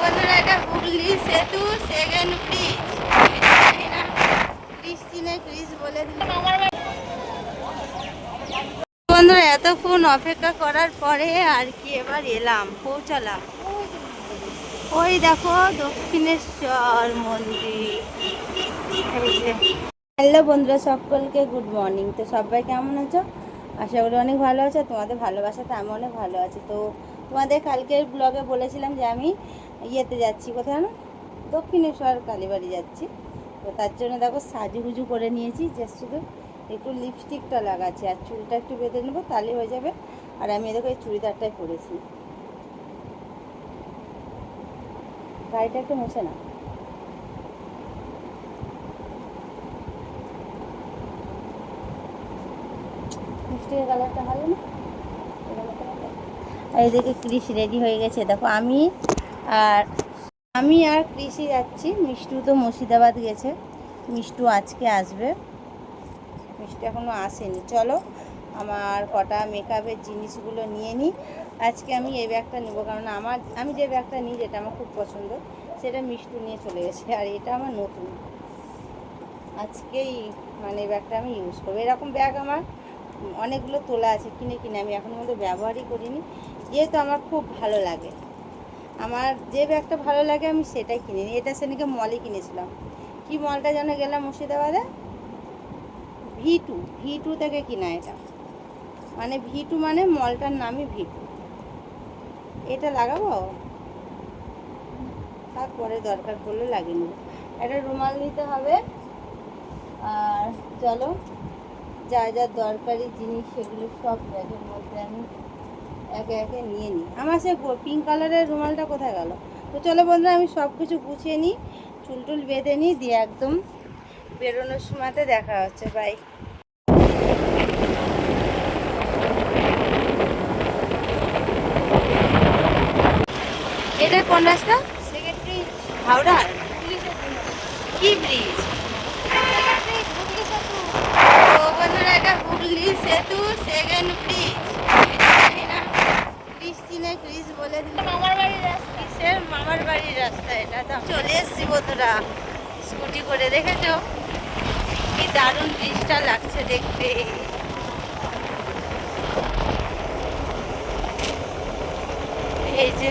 বন্ধুরা এটা হুগলি সেতু, সেকেন্ড ব্রিজ। ক্রিস্টিনে ক্রিস বলে এতক্ষণ অপেক্ষা করার পরে আর কি এবার এলাম, পৌঁছালাম। ওই দেখো, দক্ষিণেশ্বর মন্দির। হ্যালো বন্ধুরা, সকলকে গুড মর্নিং। তো সবাই কেমন আছো? আশা করি অনেক ভালো আছো তোমাদের ভালোবাসাতে আমি অনেক ভালো আছি। তো তোমাদের কালকের ব্লগে বলেছিলাম যে আমি ইয়েতে যাচ্ছি কোথায় না দক্ষিণেশ্বর কালীবাড়ি যাচ্ছি। তো তার জন্য দেখো সাজুগুজু করে নিয়েছি যে শুধু একটু লিপস্টিকটা লাগাচ্ছি আর চুলটা একটু বেঁধে নেব তাহলে হয়ে যাবে। আর আমি দেখো এই চুড়িদারটাই পরেছি। গাড়িটা একটু মুছে না মিষ্টির কালারটা ভালো না? এদিকে ক্রিস রেডি হয়ে গেছে। দেখো, আমি আর আমি আর কৃষি যাচ্ছি। মিষ্টু তো মুর্শিদাবাদ গেছে। মিষ্টু আজকে আসবে। মিষ্টি এখনও আসেনি। চলো, আমার কটা মেকআপের জিনিসগুলো নিয়ে নিই। আজকে আমি এই ব্যাগটা নেব, কারণ আমার, আমি যে ব্যাগটা নিই, যেটা আমার খুব পছন্দ, সেটা মিষ্টু নিয়ে চলে গেছে, আর এটা আমার নতুন। আজকেই মানে ব্যাগটা আমি ইউজ করব। এরকম ব্যাগ আমার অনেকগুলো তোলা আছে কিনে কিনে, আমি এখনও মধ্যে ব্যবহারই করিনি। যেহেতু আমার খুব ভালো লাগে। আমার যে ব্যাগটা ভালো লাগে, আমি সেটাই কিনে নিই এটা সেদিকে মলে কিনেছিলাম। কি মলটা যেন গেলাম মুর্শিদাবাদে? ভি টু ভি টু থেকে কিনা এটা। মানে ভি টু মানে মলটার নামই ভি টু এটা লাগাবো? তারপরে দরকার পড়লে লাগিয়ে নেব। একটা রুমাল নিতে হবে। আর চলো যা যা দরকারি জিনিস সেগুলো সব ব্যাগের মধ্যে আমি একে একে নিয়ে নিই। আমার সে পিঙ্ক কালারের রুমালটা কোথায় গেল? তো চলো বন্ধুরা, আমি সব কিছু গুছিয়ে নিই চুল টুল বেঁধে নিই, দিয়ে একদম বেরোনোর সময়তে দেখা হচ্ছে। বাই এটা কোন রাস্তা? হাওড়ার? কি ব্রিজ তো বন্ধুরা এটা হুগলি সেতু সেকেন্ড ব্রিজ ক্রিস্টিনে ক্রিস বলে দিল মামার বাড়ির রাস্তা কিসের মামার বাড়ির রাস্তা এটা তো চলে এসছি বন্ধুরা স্কুটি করে দেখেছ? কি দারুণ ব্রিজটা লাগছে দেখতে। এই যে।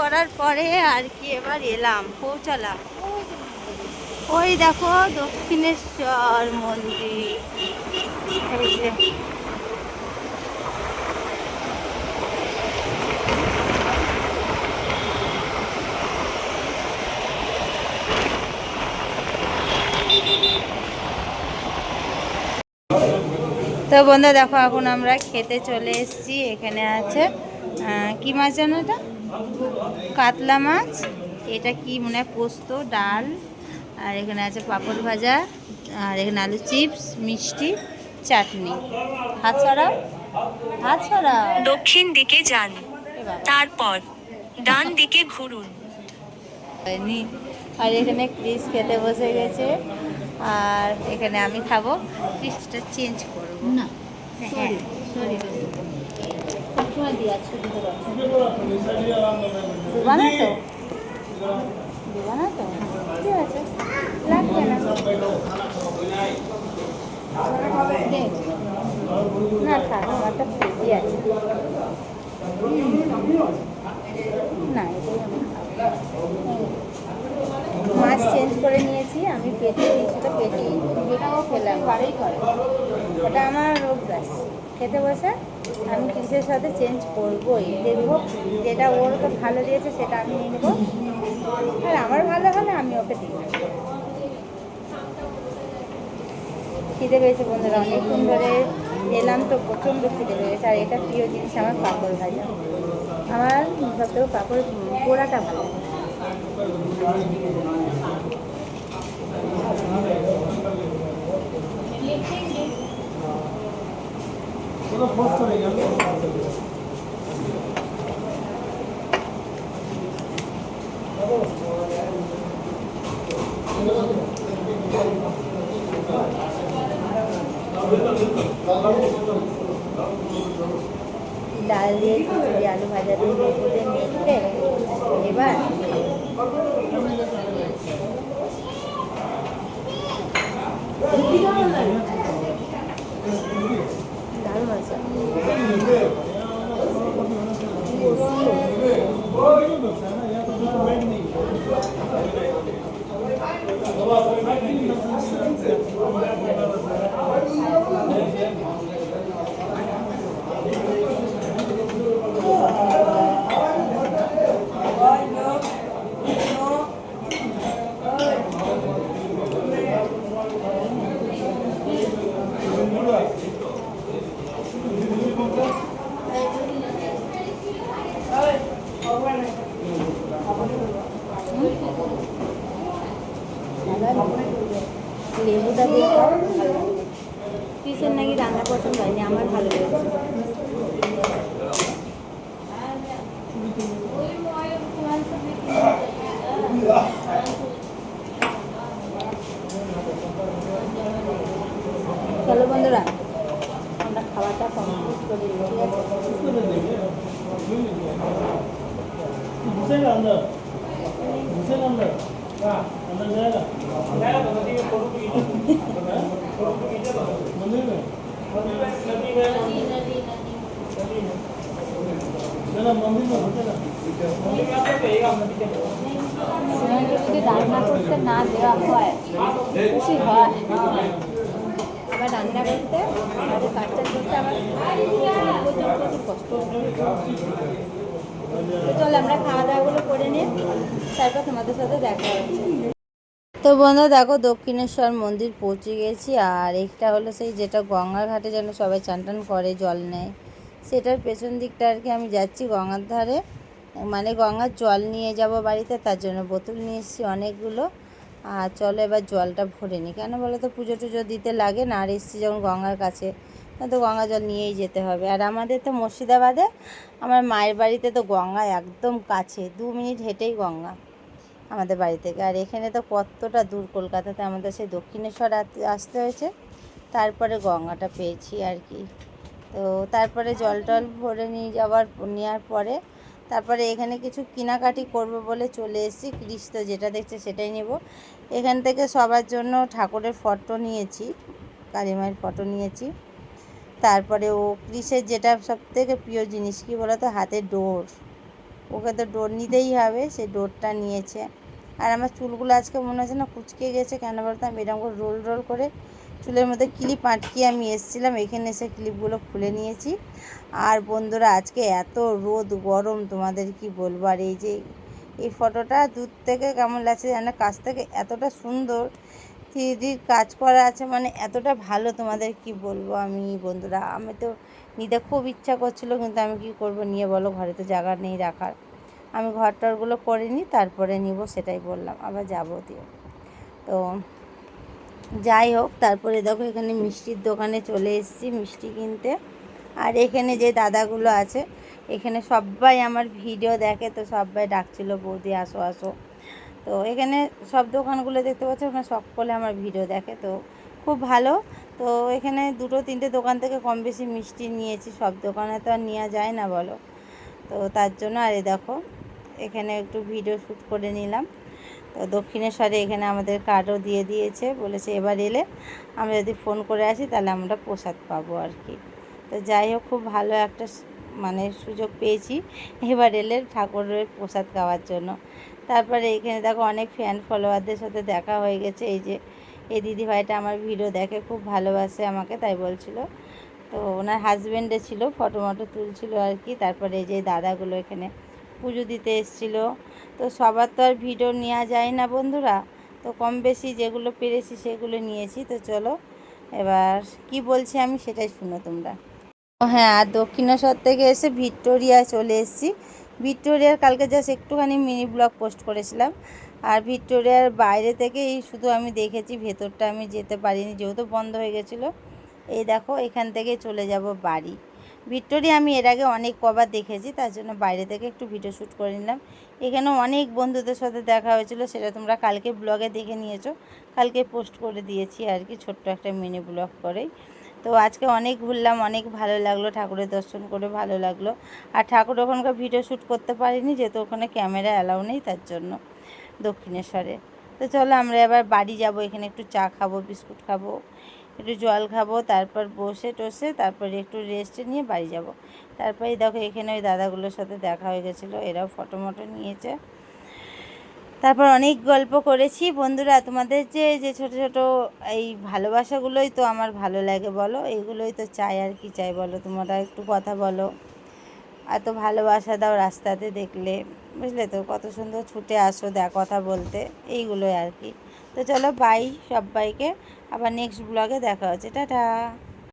করার পরে আর কি এবার এলাম, পৌঁছালাম। ওই দেখো দক্ষিণেশ্বর মন্দির। তো বন্ধু দেখো এখন আমরা খেতে চলে এসেছি। এখানে আছে কি মাছ জানো এটা? কাতলা মাছ। এটা কি মনে হয় পোস্ত ডাল। আর এখানে আছে পাঁপড় ভাজা আর এখানে আলু চিপস মিষ্টি চাটনি। হাত ছড়াও হাত ছড়াও দক্ষিণ দিকে যান তারপর ডান দিকে ঘুরুন। আর এখানে ক্রিস খেতে বসে গেছে। আর এখানে আমি খাব। ক্রিসটা চেঞ্জ করব না সরি দিয়ে আছে তো দেবা না তো? ঠিক আছে লাগবে না। না, থাক আমারটা ফ্রিজই না মাছ চেঞ্জ করে নিয়েছি, আমি পেটে দিয়েছিল পেটে পেটেও খেলাম। ওটা আমার গাছ খেতে বসে আমি কিসের সাথে চেঞ্জ করবোই? দেখব যেটা ওর ওকে ভালো দিয়েছে সেটা আমি নিয়ে নেব। আর আমার ভালো হলে আমি ওকে দিই খিদে পেয়েছে বন্ধুরা, অনেকক্ষণ ধরে এলাম তো, প্রচণ্ড খিদে পেয়েছে। আর এটা প্রিয় জিনিস আমার পাঁপড় ভাজা। আমার সবথেকে পাঁপড় পোড়াটা ভালো। ডাল দিয়ে খিচুড়ি আলু ভাজা দিয়ে মেখে মেখে এবার রান্না পছন্দ হয়নি আমার ভালো লেগেছে চলো বন্ধুরা আমরা খাওয়াটা কমপ্লিট করে নিই, ঠিক আছে সেনাকে যদি রান্না করতে না দেওয়া হয় খুশি হয় আবার রান্না করতে আমাদের কাজটা করতে আবার কষ্ট চল, আমরা খাওয়া দাওয়াগুলো করে নিয়ে তারপর তোমাদের সাথে দেখা হচ্ছে। তো বন্ধু, দেখো দক্ষিণেশ্বর মন্দির পৌঁছে গেছি, আর একটা হলো সেই যেটা গঙ্গার ঘাটে যেন সবাই চান টান করে, জল নেয়। সেটার পেছন দিকটা আর কি আমি যাচ্ছি গঙ্গার ধারে। মানে গঙ্গার জল নিয়ে যাব বাড়িতে, তার জন্য বোতল নিয়ে এসেছি অনেকগুলো। আর চলো এবার জলটা ভরে নিই। কেন বলো তো, পুজো টুজো দিতে লাগে না, আর এসেছি যখন গঙ্গার কাছে তা তো গঙ্গা জল নিয়েই যেতে হবে। আর আমাদের তো মুর্শিদাবাদে, আমার মায়ের বাড়িতে তো গঙ্গা একদম কাছে, দু মিনিট হেঁটেই গঙ্গা। আমাদের বাড়ি থেকে। আর এখানে তো কতটা দূর কলকাতাতে আমাদের সেই দক্ষিণেশ্বর আসতে হয়েছে। তারপরে গঙ্গাটা পেয়েছি আর কি। তো তারপরে জল টল ভরে নিয়ে যাওয়ার নেওয়ার পরে তারপরে এখানে কিছু কেনাকাটি করব বলে চলে এসেছি। তো যেটা দেখছে সেটাই নেব। এখান থেকে সবার জন্য ঠাকুরের ফটো নিয়েছি, কালীমায়ের ফটো নিয়েছি। তারপরে ও কৃষের যেটা সব থেকে প্রিয় জিনিস কি বলতো? হাতে ডোর। ওকে তো ডোর নিতেই হবে সেই ডোরটা নিয়েছে। আর আমার চুলগুলো আজকে মনে হচ্ছে না কুচকে গেছে, কেন বলতো? আমি এরকম করে রোল রোল করে চুলের মধ্যে ক্লিপ আটকিয়ে আমি এসেছিলাম, এখানে এসে ক্লিপগুলো খুলে নিয়েছি। আর বন্ধুরা, আজকে এত রোদ, গরম, তোমাদের কি বলব? আর এই যে এই ফটোটা দূর থেকে কেমন লাগছে জানো? কাছ থেকে এতটা সুন্দর থ্রিডির কাজ করা আছে মানে এতটা ভালো তোমাদের কি বলব আমি বন্ধুরা? আমি তো নিতে খুব ইচ্ছা করছিল, কিন্তু আমি কি করব? নিয়ে বলো ঘরে তো জায়গা নেই রাখার। আমি ঘর টরগুলো করে নিই, তারপরে নিব, সেটাই বললাম, আবার যাব দিয়ে। তো যাই হোক, তারপরে দেখো এখানে মিষ্টির দোকানে চলে এসেছি মিষ্টি কিনতে। আর এখানে যে দাদাগুলো আছে, এখানে সবাই আমার ভিডিও দেখে, তো সবাই ডাকছিল, বৌদি, আসো আসো। তো এখানে সব দোকানগুলো দেখতে পাচ্ছ, ওখানে সকলে আমার ভিডিও দেখে, তো খুব ভালো। তো এখানে দুটো তিনটে দোকান থেকে কম বেশি মিষ্টি নিয়েছি, সব দোকানে তো আর নেওয়া যায় না বলো। তো তার জন্য আরে দেখো, এখানে একটু ভিডিও শ্যুট করে নিলাম। তো দক্ষিণেশ্বরে এখানে আমাদের কার্ডও দিয়ে দিয়েছে, বলেছে এবার এলে আমরা যদি ফোন করে আসি তাহলে আমরা প্রসাদ পাবো আর কি। তো যাই হোক, খুব ভালো একটা মানে সুযোগ পেয়েছি এবার এলে ঠাকুরের প্রসাদ খাওয়ার জন্য। তারপরে এখানে দেখো অনেক ফ্যান ফলোয়ারদের সাথে দেখা হয়ে গেছে, এই যে এই দিদি ভাইটা আমার ভিডিও দেখে খুব ভালোবাসে আমাকে, তাই বলছিল। তো ওনার হাজব্যান্ডে ছিল ফটো মটো তুলছিল আর কি, তারপরে এই যে দাদাগুলো এখানে পুজো দিতে এসেছিল। তো সবার তো আর ভিডিও নেওয়া যায় না বন্ধুরা, তো কম বেশি যেগুলো পেরেছি সেগুলো নিয়েছি। তো চলো, এবার কি বলছি আমি সেটাই শুনো তোমরা। হ্যাঁ আর দক্ষিণেশ্বর থেকে এসে ভিক্টোরিয়া চলে এসেছি। ভিক্টোরিয়ার কালকে জাস্ট একটুখানি মিনি ব্লগ পোস্ট করেছিলাম। আর ভিক্টোরিয়ার বাইরে থেকে এই শুধু আমি দেখেছি, ভেতরটা আমি যেতে পারিনি, যেহেতু বন্ধ হয়ে গেছিল। এই দেখো, এখান থেকে চলে যাব বাড়ি। ভিক্টোরিয়া আমি এর আগে অনেক কবার দেখেছি, তার জন্য বাইরে থেকে একটু ভিডিও শ্যুট করে নিলাম। এখানে অনেক বন্ধুদের সাথে দেখা হয়েছিল, সেটা তোমরা কালকে ব্লগে দেখে নিয়েছো। কালকে পোস্ট করে দিয়েছি আর কি, ছোট্ট একটা মিনি ব্লগ করেই। তো আজকে অনেক ঘুরলাম, অনেক ভালো লাগল, ঠাকুরের দর্শন করে ভালো লাগল। আর ঠাকুর ওখানকার ভিডিও শ্যুট করতে পারিনি, যেহেতু ওখানে ক্যামেরা অ্যালাউ নেই, তার জন্য। দক্ষিণেশ্বরে। তো চলো আমরা এবার বাড়ি যাব, এখানে একটু চা খাব, বিস্কুট খাব, একটু জল খাব, তারপর বসে টসে তারপরে একটু রেস্ট নিয়ে বাড়ি যাব। তারপরে দেখো এখানে ওই দাদাগুলোর সাথে দেখা হয়ে গেছিল, এরাও ফটো মটো নিয়েছে। তারপর অনেক গল্প করেছি। বন্ধুরা, তোমাদের যে যে ছোট ছোট এই ভালোবাসাগুলোই তো আমার ভালো লাগে বলো এইগুলোই তো চাই আর কি চাই বলো, তোমরা একটু কথা বলো। এত ভালোবাসা দাও রাস্তাতে দেখলে। বুঝলে তো? কত সুন্দর ছুটে আসো, দেখ কথা বলতে। এইগুলোই আর কি। তো চলো বাই সবাইকে। আবার নেক্সট ব্লগে দেখা হচ্ছে। টাটা!